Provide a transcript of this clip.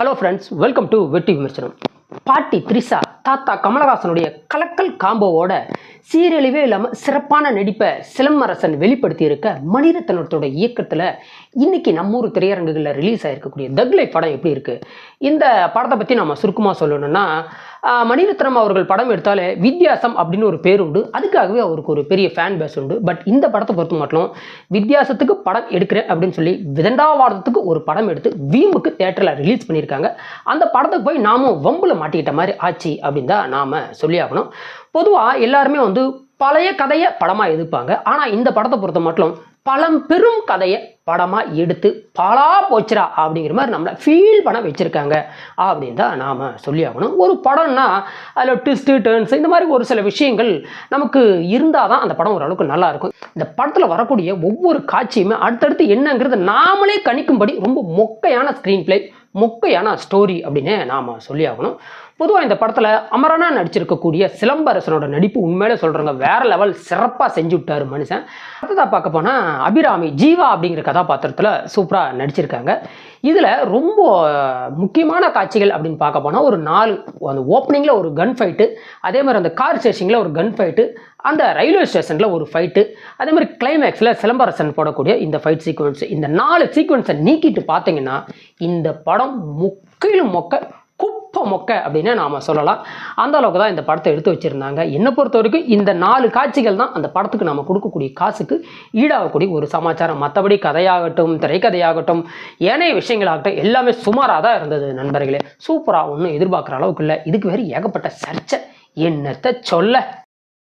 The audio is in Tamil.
ஹலோ ஃப்ரெண்ட்ஸ் வெல்கம் டு வெட்டி விமர்சனம் பாட்டி த்ரிஷா தாத்தா கமலஹாசனுடைய கலக்கல் காம்போவோட சீரழிவே இல்லாமல் சிறப்பான நடிப்பை சிலம்பரசன் வெளிப்படுத்தியிருக்க மணிரத்னத்தோட இயக்கத்தில் இன்றைக்கி நம்ம ஊர் திரையரங்குகளில் ரிலீஸ் ஆகிருக்கக்கூடிய தக்லை படம் எப்படி இருக்குது இந்த படத்தை பற்றி நம்ம சுருக்கமாக சொல்லணும்னா மணிரத்னம் அவர்கள் படம் எடுத்தாலே வித்தியாசம் அப்படின்னு ஒரு பேர் உண்டு. அதுக்காகவே அவருக்கு ஒரு பெரிய ஃபேன் பேஸ் உண்டு. பட் இந்த படத்தை பொறுத்த மட்டும் வித்தியாசத்துக்கு படம் எடுக்கிறேன் அப்படின்னு சொல்லி விதண்டாவாதத்துக்கு ஒரு படம் எடுத்து வீம்புக்கு தேட்டரில் ரிலீஸ் பண்ணியிருக்காங்க. அந்த படத்துக்கு போய் நாமும் வம்பில் மாட்டிக்கிட்ட மாதிரி ஆச்சு அப்படின்னு தான் நாம் சொல்லி ஆகணும். பொதுவாக எல்லாருமே வந்து பழைய கதையை படமாக எதிர்ப்பாங்க. ஆனால் இந்த படத்தை பொறுத்த மட்டும் பழம்பெரும் கதையை படமாக எடுத்து பலா போச்சுரா அப்படிங்கிற மாதிரி நம்மளை ஃபீல் பண்ண வச்சுருக்காங்க. அப்படின்னு தான் நாம் சொல்லி ஆகணும். ஒரு படம்னா அதில் ட்விஸ்ட்டு டேர்ன்ஸ் இந்த மாதிரி ஒரு சில விஷயங்கள் நமக்கு இருந்தால் தான் அந்த படம் ஓரளவுக்கு நல்லா இருக்கும். இந்த படத்தில் வரக்கூடிய ஒவ்வொரு காட்சியுமே அடுத்தடுத்து என்னங்கிறது நாமளே கணிக்கும்படி ரொம்ப மொக்கையான ஸ்க்ரீன் பிளே மொக்கையான ஸ்டோரி அப்படின்னு நாம் சொல்லி ஆகணும். பொதுவாக இந்த படத்தில் அமரனா நடிச்சிருக்கக்கூடிய சிலம்பரசனோட நடிப்பு உண்மையிலே சொல்கிறவங்க வேற லெவல் சிறப்பாக செஞ்சு விட்டாரு மனுஷன். அடுத்ததாக பார்க்க போனால் அபிராமி ஜீவா அப்படிங்கிற கதாபாத்திரத்தில் சூப்பராக நடிச்சிருக்காங்க. இதில் ரொம்ப முக்கியமான காட்சிகள் அப்படின்னு பார்க்க போனால் ஒரு நாலு அந்த ஓப்பனிங்கில் ஒரு கன் ஃபைட்டு அதே மாதிரி அந்த கார் ஸ்டேஷனில் ஒரு கன் ஃபைட்டு அந்த ரயில்வே ஸ்டேஷனில் ஒரு ஃபைட்டு அதே மாதிரி கிளைமேக்ஸில் சிலம்பரசன் போடக்கூடிய இந்த ஃபைட் சீக்வன்ஸ் இந்த நாலு சீக்வன்ஸை நீக்கிட்டு பார்த்தீங்கன்னா இந்த படம் முக்கையிலும் மொக்க குப்பை மொக்க அப்படின்னு நாம் சொல்லலாம். அந்த அளவுக்கு தான் இந்த படத்தை எடுத்து வச்சுருந்தாங்க. என்னை பொறுத்த வரைக்கும் இந்த நாலு காட்சிகள் தான் அந்த படத்துக்கு நம்ம கொடுக்கக்கூடிய காசுக்கு ஈடாகக்கூடிய ஒரு சமாச்சாரம். மற்றபடி கதையாகட்டும் திரைக்கதையாகட்டும் ஏனைய விஷயங்களாகட்டும் எல்லாமே சுமாராக தான் இருந்தது நண்பர்களே. சூப்பராக ஒன்றும் எதிர்பார்க்குற அளவுக்கு இல்லை. இதுக்கு வேறு ஏகப்பட்ட சர்ச்சை. என்னத்தை சொல்ல?